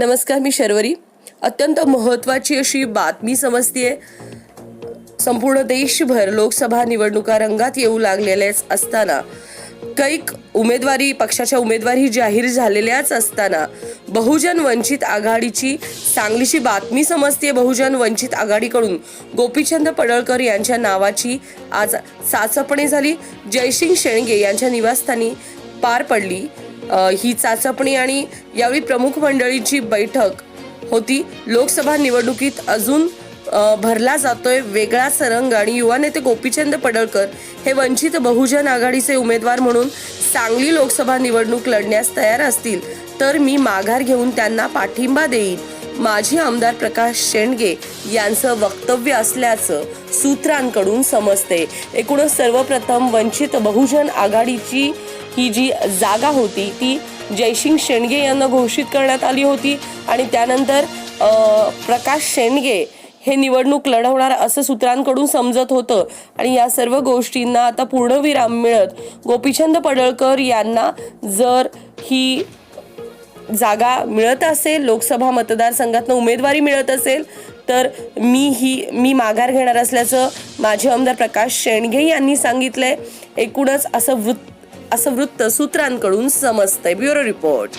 नमस्कार मी शर्वरी. अत्यंत महत्त्वाची अशी बातमी समजतीये. संपूर्ण देशभर लोकसभा निवडणुका रंगात येऊ लागलेल्याच असताना कैक उमेदवारी पक्षाच्या उमेदवारी जाहीर झालेल्याच असताना बहुजन वंचित आघाडीची चांगलीशी बातमी समजते बहुजन वंचित आघाडीकडून गोपीचंद पडळकर यांच्या नावाची आज चाचपणी झाली. जयसिंग शेळगे यांच्या निवासस्थानी पार पडली. ही चाचपणी आणि यावेळी प्रमुख मंडळीची बैठक होती. लोकसभा निवडणुकीत अजून भरला जातोय वेगळाच सरंग आणि युवा नेते गोपीचंद पडळकर हे वंचित बहुजन आघाडीचे उमेदवार म्हणून सांगली लोकसभा निवडणूक लढण्यास तयार असतील. तर मी माघार घेऊन त्यांना पाठिंबा देईन. माजी आमदार प्रकाश शेंडगे यांचं वक्तव्य असल्याचं सूत्रांकडून समजते. एकूणच सर्वप्रथम वंचित बहुजन आघाडीची ही जी जागा होती ती जयसिंग शेंडगे यांना घोषित करण्यात आली होती आणि त्यानंतर प्रकाश शेंडगे हे निवडणूक लढवणार असं सूत्रांकडून समजत होतं. आणि या सर्व गोष्टींना आता पूर्णविराम मिळत गोपीचंद पडळकर यांना जर ही जागा मिळत असेल लोकसभा मतदारसंघातनं उमेदवारी मिळत असेल तर मी ही मी माघार घेणार असल्याचं माझे आमदार प्रकाश शेंडगे यांनी सांगितलंय. एकूणच असं वृत्त असं वृत्त सूत्रांकडून समजतंय. Bureau report.